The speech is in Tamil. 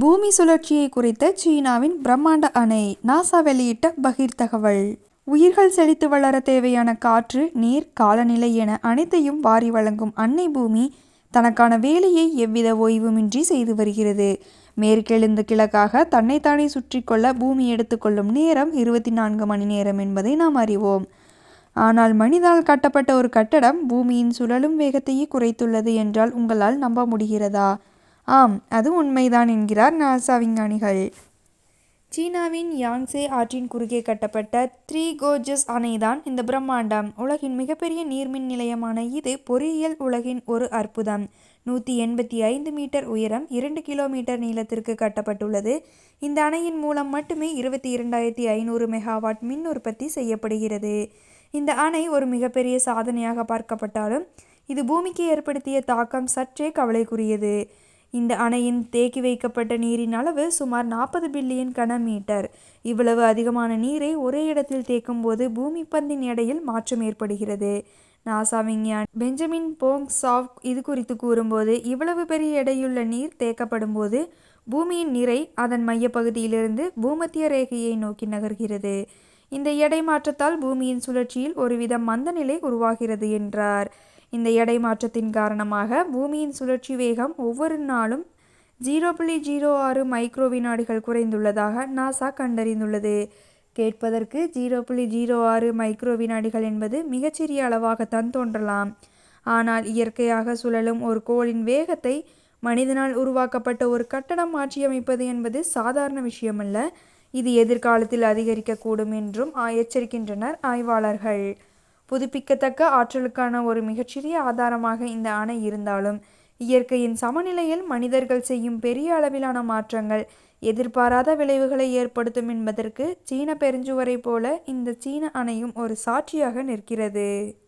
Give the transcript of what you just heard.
பூமி சுழற்சியை குறித்த சீனாவின் பிரம்மாண்ட அணை நாசா வெளியிட்ட பகிர் தகவல் உயிர்கள் செழித்து வளர தேவையான காற்று நீர் காலநிலை என அனைத்தையும் வாரி வழங்கும் அன்னை பூமி தனக்கான வேலையை எவ்வித ஓய்வுமின்றி செய்து வருகிறது. மேற்கெழுந்து கிழக்காக தன்னைத்தானே சுற்றி கொள்ள பூமி எடுத்துக்கொள்ளும் நேரம் இருபத்தி நான்கு மணி நேரம் என்பதை நாம் அறிவோம். ஆனால் மனிதால் கட்டப்பட்ட ஒரு கட்டடம் பூமியின் சுழலும் வேகத்தையே குறைத்துள்ளது என்றால் உங்களால் நம்ப முடிகிறதா? ஆம் அது உண்மைதான் என்கிறார் நாசா விஞ்ஞானிகள் சீனாவின் யாங்சே ஆற்றின் குறுக்கே கட்டப்பட்ட த்ரீ கோஜஸ் அணைதான் இந்த பிரம்மாண்டம். உலகின் மிகப்பெரிய நீர்மின் நிலையமான இது பொறியியல் உலகின் ஒரு அற்புதம். நூற்றி எண்பத்தி ஐந்து மீட்டர் உயரம் இரண்டு கிலோமீட்டர் நீளத்திற்கு கட்டப்பட்டுள்ளது. இந்த அணையின் மூலம் மட்டுமே இருபத்தி இரண்டாயிரத்தி ஐநூறு மெகாவாட் மின் உற்பத்தி செய்யப்படுகிறது. இந்த அணை ஒரு மிகப்பெரிய சாதனையாக பார்க்கப்பட்டாலும் இது பூமிக்கு ஏற்படுத்திய தாக்கம் சற்றே கவலைக்குரியது. இந்த அணையின் தேக்கி வைக்கப்பட்ட நீரின் அளவு சுமார் நாற்பது பில்லியன் கன மீட்டர். இவ்வளவு அதிகமான நீரை ஒரே இடத்தில் தேக்கும் போது பூமி பந்தின் எடையில் மாற்றம் ஏற்படுகிறது. நாசா விஞ்ஞானி பெஞ்சமின் போங் சாவ் இது குறித்து கூறும்போது இவ்வளவு பெரிய எடையுள்ள நீர் தேக்கப்படும் போது பூமியின் நிறை அதன் மையப்பகுதியிலிருந்து பூமத்திய ரேகையை நோக்கி நகர்கிறது. இந்த எடை மாற்றத்தால் பூமியின் சுழற்சியில் ஒருவித மந்த நிலை உருவாகிறது என்றார். இந்த எடை மாற்றத்தின் காரணமாக பூமியின் சுழற்சி வேகம் ஒவ்வொரு நாளும் ஜீரோ புள்ளி ஜீரோ ஆறு மைக்ரோ வினாடிகள் குறைந்துள்ளதாக நாசா கண்டறிந்துள்ளது. கேட்பதற்கு ஜீரோ புள்ளி ஜீரோ ஆறு மைக்ரோ வினாடிகள் என்பது மிகச்சிறிய அளவாகத்தான் தோன்றலாம். ஆனால் இயற்கையாக சுழலும் ஒரு கோளின் வேகத்தை மனிதனால் உருவாக்கப்பட்ட ஒரு கட்டடம் மாற்றியமைப்பது என்பது சாதாரண விஷயமல்ல. இது எதிர்காலத்தில் அதிகரிக்கக்கூடும் என்றும் எச்சரிக்கின்றனர் ஆய்வாளர்கள். புதுப்பிக்கத்தக்க ஆற்றலுக்கான ஒரு மிகச்சிறிய ஆதாரமாக இந்த அணை இருந்தாலும் இயற்கையின் சமநிலையில் மனிதர்கள் செய்யும் பெரிய அளவிலான மாற்றங்கள் எதிர்பாராத விளைவுகளை ஏற்படுத்தும் என்பதற்கு சீன பெருஞ்சுவரை போல இந்த சீன அணையும் ஒரு சாட்சியாக நிற்கிறது.